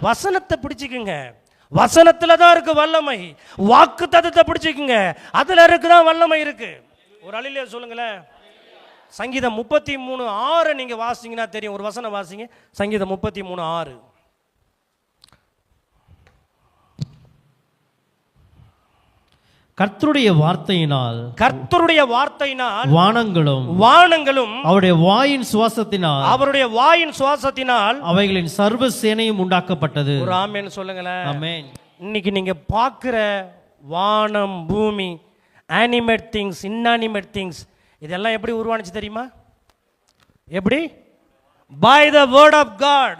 வசனத்தை பிடிச்சிக்குங்க. வசனத்தில் தான் இருக்கு வல்லமை. வாக்கு தத்துவத்தை பிடிச்சிக்குங்க. அதுல இருக்குதான் வல்லமை இருக்கு. ஒரு அழிலே சொல்லுங்களேன். சங்கீதம் முப்பத்தி மூணு ஆறு நீங்க வாசிங்கன்னா தெரியும். ஒரு வசனம் வாசிங்க. சங்கீதம் முப்பத்தி மூணு ஆறு. கர்த்தருடைய வார்த்தையினால் கர்த்தருடைய வார்த்தையினால் வானங்களும் வானங்களும் அவருடைய வாயின் சுவாசத்தினால் அவருடைய வாயின் சுவாசத்தினால் அவைகளின் சர்வ சேனையும் உண்டாக்கப்பட்டது. ஒரு ஆமேன்னு சொல்லுங்களேன். ஆமென். இன்னைக்கு நீங்க பார்க்குற வானம் பூமி அனிமேட் திங்ஸ் இன்அனிமேட் திங்ஸ் இதெல்லாம் எப்படி உருவானுச்சு தெரியுமா? எப்படி? By the word of God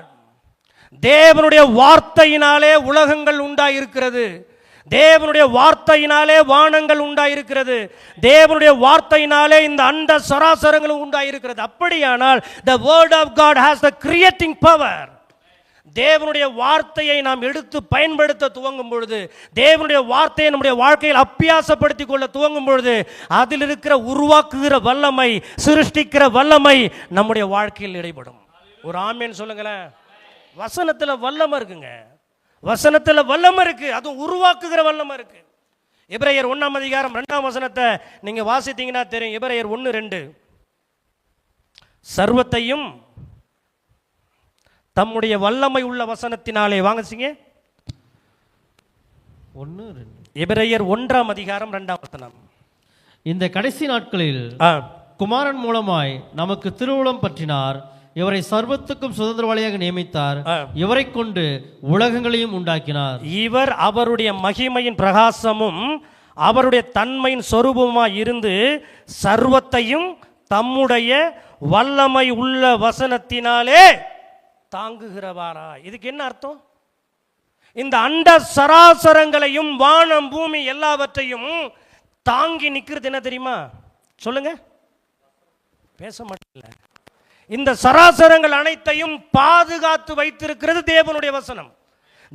தேவனுடைய வார்த்தையினாலே உலகங்கள் உண்டாயிருக்கிறது. தேவனுடைய வார்த்தையினாலே வானங்கள் உண்டாயிருக்கிறது. தேவனுடைய வார்த்தையினாலே இந்த அண்ட சராசரங்களும் உண்டாயிருக்கிறது. அப்படியானால் the word of God has the creating power தேவனுடைய வார்த்தையை நாம் எடுத்து பயன்படுத்த துவங்கும் பொழுது தேவனுடைய வார்த்தையை நம்முடைய வாழ்க்கையில் அப்பியாசப்படுத்தி கொள்ள துவங்கும் பொழுது அதில் இருக்கிற உருவாக்குகிற வல்லமை சிருஷ்டிக்கிற வல்லமை நம்முடைய வாழ்க்கையில் இடைப்படும் ஒரு ஆமேன்னு சொல்லுங்களேன். வசனத்தில் வல்லமை இருக்குங்க. வசனத்துல வல்லமை இருக்கு. அதுவும் உருவாக்குகிற வல்லமை இருக்கு. எபிரேயர் ஒண்ணாம் அதிகாரம் ரெண்டாம் வசனத்தை நீங்க வாசித்தீங்கன்னா தெரியும். எபிரேயர் ஒன்று ரெண்டு. சர்வத்தையும் தம்முடைய வல்லமை உள்ள வசனத்தினாலே வாங்கச்சிங்க ஒன்று ரெண்டு. எபிரேயர் ஒன்றாம் அதிகாரம் ரெண்டாம் வசனம். இந்த கடைசி நாட்களில் குமாரன் மூலமாய் நமக்கு திருவுளம் பற்றினார். இவரை சர்வத்துக்கும் சுதந்திரவாளியாக நியமித்தார். இவரை கொண்டு உலகங்களையும் உண்டாக்கினார். இவர் அவருடைய மகிமையின் பிரகாசமும் அவருடைய தன்மையின் சொரூபமாய் இருந்து சர்வத்தையும் தம்முடைய வல்லமை உள்ள வசனத்தினாலே தாங்குகிறவாரா? இதுக்கு என்ன அர்த்தம்? இந்த அண்ட சராசரங்களையும் வானம் பூமி எல்லாவற்றையும் தாங்கி நிற்கிறது என்ன தெரியுமா? சொல்லுங்க. பேச மாட்டேங்கல இந்த சராசரங்கள் அனைத்தையும் பாதுகாத்து வைத்திருக்கிறது தேவனுடைய வசனம்.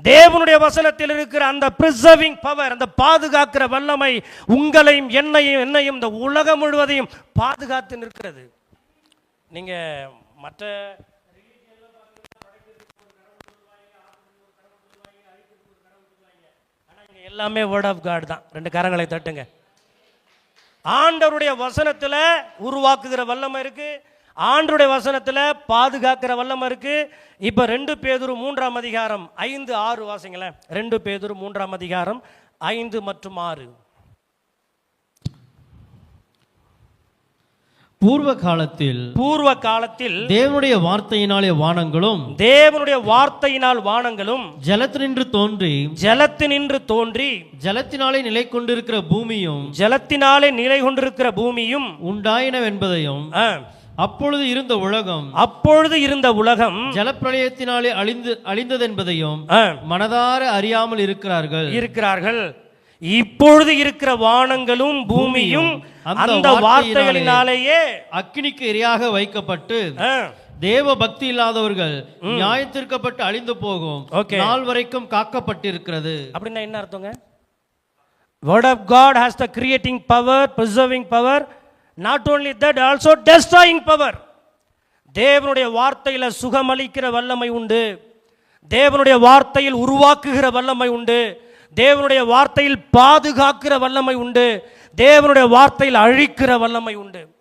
தேவனுடைய வசனத்தில் இருக்கிற அந்த பிரிசர்விங் பவர் அந்த பாதுகாக்கிற வல்லமை உங்களையும் என்னையும் என்னையும் இந்த உலகம் முழுவதையும் பாதுகாத்து நிற்கிறது. நீங்க மற்ற எல்லாமே வேர்ட் ஆஃப் காட் தான். ரெண்டு கரங்களை தட்டுங்க. ஆண்டவருடைய வசனத்தில் உருவாக்குகிற வல்லமை இருக்குது ஆண்டருடைய வசனத்துல பாதுகாக்கிற வல்லமை இருக்கு. இப்ப ரெண்டு பேதுரு மூன்றாம் அதிகாரம் ஐந்து ஆறு வாசிங்களேன். ரெண்டு பேதுரு மூன்றாம் அதிகாரம் ஐந்து மற்றும் ஆறு. பூர்வ காலத்தில் பூர்வ காலத்தில் தேவனுடைய வார்த்தையினாலே வானங்களும் தேவனுடைய வார்த்தையினால் வானங்களும் ஜலத்தினின்று தோன்றி ஜலத்தினின்று தோன்றி ஜலத்தினாலே நிலை கொண்டிருக்கிற பூமியும் ஜலத்தினாலே நிலை கொண்டிருக்கிற பூமியும் உண்டாயினவென்பதையும் அப்பொழுது இருந்த உலகம் அப்பொழுது இருந்த உலகம் ஜலப்பிரளயத்தினாலே அழிந்து அழிந்ததென்பதையும் ஆ, மனதார அறியாமல் இருக்கிறார்கள். இருக்கிறார்கள். இப்பொழுது இருக்கிற வானங்களும் பூமியும் அந்த வார்த்தைகளினாலேயே அக்கினிக்கு இரையாக வைக்கப்பட்டு தேவ பக்தி இல்லாதவர்கள் நியாயத்திற்கப்பட்டு அழிந்து போகும். நாள் வரைக்கும் காக்கப்பட்டிருக்கிறது. அப்படின்னா என்ன அர்த்தங்க? Word of God has the creating power preserving power not only that also destroying power தேவனுடைய வார்த்தையில் சுகமளிக்கிற வல்லமை உண்டு. தேவனுடைய வார்த்தையில் உருவாக்குகிற வல்லமை உண்டு. தேவனுடைய வார்த்தையில் பாதுகாக்கிற வல்லமை உண்டு. தேவனுடைய வார்த்தையில் அழிக்கிற வல்லமை உண்டு.